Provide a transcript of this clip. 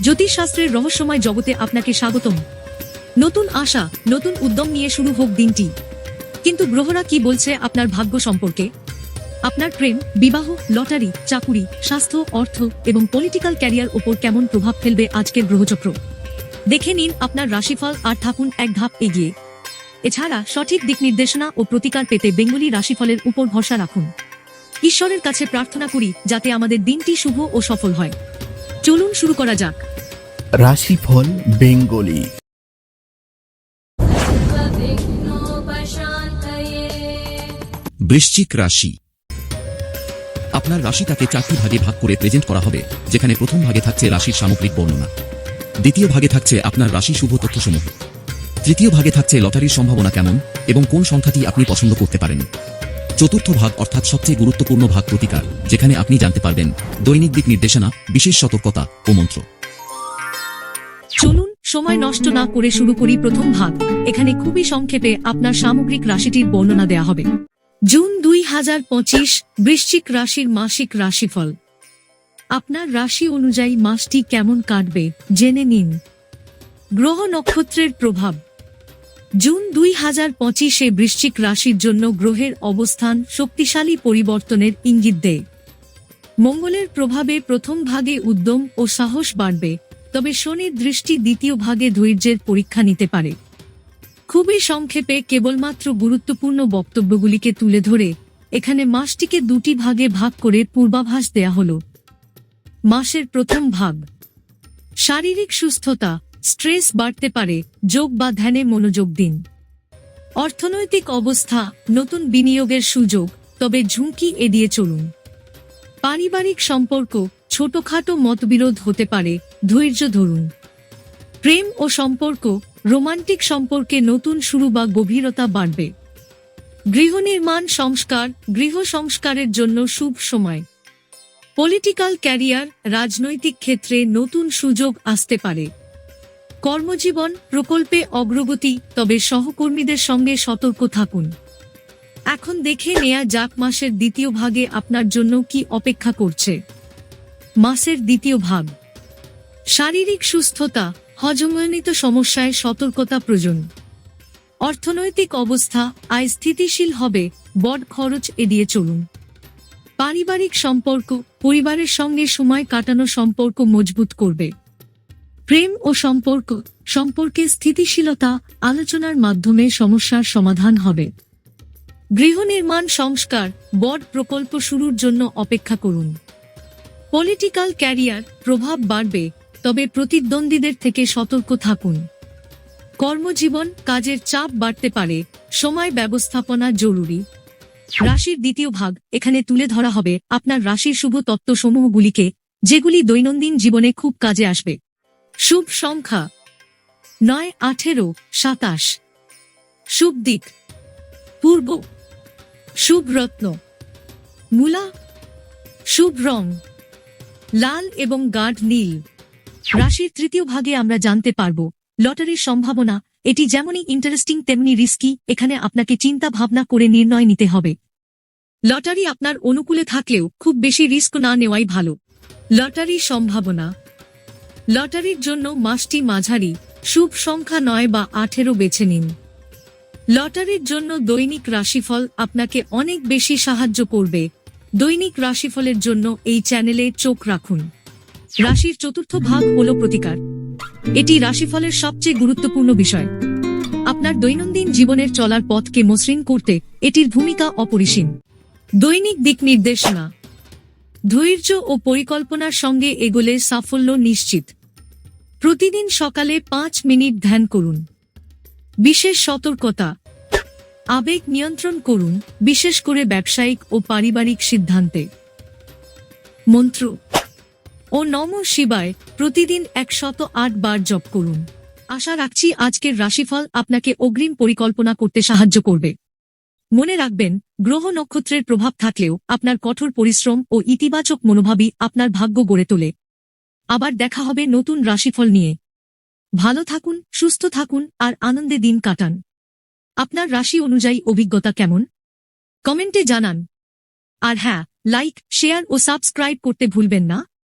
জ্যোতিষশাস্ত্রের রহস্যময় জগতে আপনাকে স্বাগতম। নতুন আশা, নতুন উদ্যম নিয়ে শুরু হোক দিনটি। কিন্তু গ্রহরা কি বলছে আপনার ভাগ্য সম্পর্কে? আপনার প্রেম, বিবাহ, লটারি, চাকুরি, স্বাস্থ্য, অর্থ এবং পলিটিক্যাল ক্যারিয়ার ওপর কেমন প্রভাব ফেলবে আজকের গ্রহচক্র? দেখে নিন আপনার রাশিফল আর থাকুন এক ধাপ এগিয়ে। এছাড়া সঠিক দিক নির্দেশনা ও প্রতিকার পেতে বেঙ্গলি রাশিফলের উপর ভরসা রাখুন। ঈশ্বরের কাছে প্রার্থনা করি যাতে আমাদের দিনটি শুভ ও সফল হয়। চলুন শুরু করা যাক। রাশিফল বেঙ্গলি। বৃশ্চিক রাশি। আপনার রাশিটাকে চারটি ভাগে ভাগ করে প্রেজেন্ট করা হবে যেখানে প্রথম ভাগে থাকছে রাশির সামগ্রিক বর্ণনা। দ্বিতীয় ভাগে থাকছে আপনার রাশি শুভ তথ্যসমূহ। তৃতীয় ভাগে থাকছে লটারির সম্ভাবনা কেমন এবং কোন সংখ্যাটি আপনি পছন্দ করতে পারেন? চতুর্থ ভাগ অর্থাৎ সবচেয়ে গুরুত্বপূর্ণ ভাগ প্রতিকার, যেখানে আপনি জানতে পারবেন দৈনিক দিক নির্দেশনা, বিশেষ সতর্কতা ও মন্ত্র। চলুন, সময় নষ্ট না করে শুরু করি প্রথম ভাগ। এখানে খুবই সংক্ষেপে আপনার সামগ্রিক রাশিটির বর্ণনা দেয়া হবে। জুন দুই হাজার পঁচিশ, বৃশ্চিক রাশির মাসিক রাশিফল। আপনার রাশি অনুযায়ী মাসটি কেমন কাটবে, জেনে নিন। গ্রহ নক্ষত্রের প্রভাব। জুন দুই হাজার পঁচিশে বৃশ্চিক রাশির জন্য গ্রহের অবস্থান শক্তিশালী পরিবর্তনের ইঙ্গিত দেয়। মঙ্গলের প্রভাবে প্রথম ভাগে উদ্যম ও সাহস বাড়বে, তবে শনির দৃষ্টি দ্বিতীয় ভাগে ধৈর্যের পরীক্ষা নিতে পারে। খুবই সংক্ষেপে কেবলমাত্র গুরুত্বপূর্ণ বক্তব্যগুলিকে তুলে ধরে এখানে মাসটিকে দুটি ভাগে ভাগ করে পূর্বাভাস দেয়া হল। মাসের প্রথম ভাগ, শারীরিক সুস্থতা স্ট্রেস বাড়তে পারে, যোগ বা ধ্যানে মনোযোগ দিন। অর্থনৈতিক অবস্থা, নতুন বিনিয়োগের সুযোগ, তবে ঝুঁকি এড়িয়ে চলুন। পারিবারিক সম্পর্ক, ছোটখাটো মতবিরোধ হতে পারে, ধৈর্য ধরুন। প্রেম ও সম্পর্ক, রোমান্টিক সম্পর্কে নতুন শুরু বা গভীরতা বাড়বে। গৃহ নির্মাণ সংস্কার, গৃহ সংস্কারের জন্য শুভ সময়। পলিটিক্যাল ক্যারিয়ার, রাজনৈতিক ক্ষেত্রে নতুন সুযোগ আসতে পারে। কর্মজীবন, প্রকল্পে অগ্রগতি, তবে সহকর্মীদের সঙ্গে সতর্ক থাকুন। এখন দেখে নেয়া যাক মাসের দ্বিতীয় ভাগে আপনার জন্য কি অপেক্ষা করছে। মাসের দ্বিতীয় ভাগ। শারীরিক সুস্থতা, হজমজনিত সমস্যায় সতর্কতা প্রয়োজন। অর্থনৈতিক অবস্থা আয় স্থিতিশীল হবে, বড খরচ এড়িয়ে চলুন। পারিবারিক সম্পর্ক, পরিবারের সঙ্গে সময় কাটানো সম্পর্ক মজবুত করবে। প্রেম ও সম্পর্ক, সম্পর্কে স্থিতিশীলতা আলোচনার মাধ্যমে সমস্যার সমাধান হবে। গৃহ নির্মাণ সংস্কার বড প্রকল্প শুরুর জন্য অপেক্ষা করুন। পলিটিক্যাল ক্যারিয়ার প্রভাব বাড়বে, তবে প্রতিদ্বন্দ্বীদের থেকে সতর্ক থাকুন। কর্মজীবন কাজের চাপ বাড়তে পারে, সময় ব্যবস্থাপনা জরুরি। রাশির দ্বিতীয় ভাগ এখানে তুলে ধরা হবে আপনার রাশির শুভ তত্ত্বসমূহগুলিকে, যেগুলি দৈনন্দিন জীবনে খুব কাজে আসবে। শুভ সংখ্যা। নয় আঠেরো, সাতাশ। শুভ দিক। পূর্ব। শুভ রত্ন। মূলা। শুভ রং। লাল এবং গাঢ় নীল। রাশির তৃতীয় ভাগে আমরা জানতে পারব, লটারির সম্ভাবনা, এটি যেমনই ইন্টারেস্টিং তেমনি রিস্কি এখানে আপনাকে চিন্তা ভাবনা করে নির্ণয় নিতে হবে। লটারি আপনার অনুকূলে থাকলেও খুব বেশি রিস্ক না নেওয়াই ভালো। লটারির সম্ভাবনা। লটারির জন্য মাসটি মাঝারি, শুভ সংখ্যা নয় বা আঠেরো বেছে নিন। লটারির জন্য দৈনিক রাশিফল আপনাকে অনেক বেশি সাহায্য করবে। দৈনিক রাশিফলের জন্য এই চ্যানেলে চোখ রাখুন। রাশির চতুর্থ ভাগ হল প্রতিকার। এটি রাশিফলের সবচেয়ে গুরুত্বপূর্ণ বিষয়। আপনার দৈনন্দিন জীবনের চলার পথকে মসৃণ করতে এটির ভূমিকা অপরিসীম। দৈনিক দিক নির্দেশনা। ধৈর্য ও পরিকল্পনার সঙ্গে এগোলে সাফল্য নিশ্চিত। প্রতিদিন সকালে পাঁচ মিনিট ধ্যান করুন। বিশেষ সতর্কতা। আবেগ নিয়ন্ত্রণ করুন, বিশেষ করে ব্যবসায়িক ও পারিবারিক সিদ্ধান্তে। মন্ত্র। ও নম শিবায় প্রতিদিন একশত আট বার জপ করুন। আশা রাখছি আজকের রাশিফল আপনাকে অগ্রিম পরিকল্পনা করতে সাহায্য করবে। মনে রাখবেন, গ্রহ নক্ষত্রের প্রভাব থাকলেও আপনার কঠোর পরিশ্রম ও ইতিবাচক মনোভাবই আপনার ভাগ্য গড়ে তোলে। আবার দেখা হবে নতুন রাশিফল নিয়ে। ভালো থাকুন, সুস্থ থাকুন, আর আনন্দে দিন কাটান। আপনার রাশি অনুযায়ী অভিজ্ঞতা কেমন? কমেন্টে জানান। আর হ্যাঁ লাইক, শেয়ার ও সাবস্ক্রাইব করতে ভুলবেন না।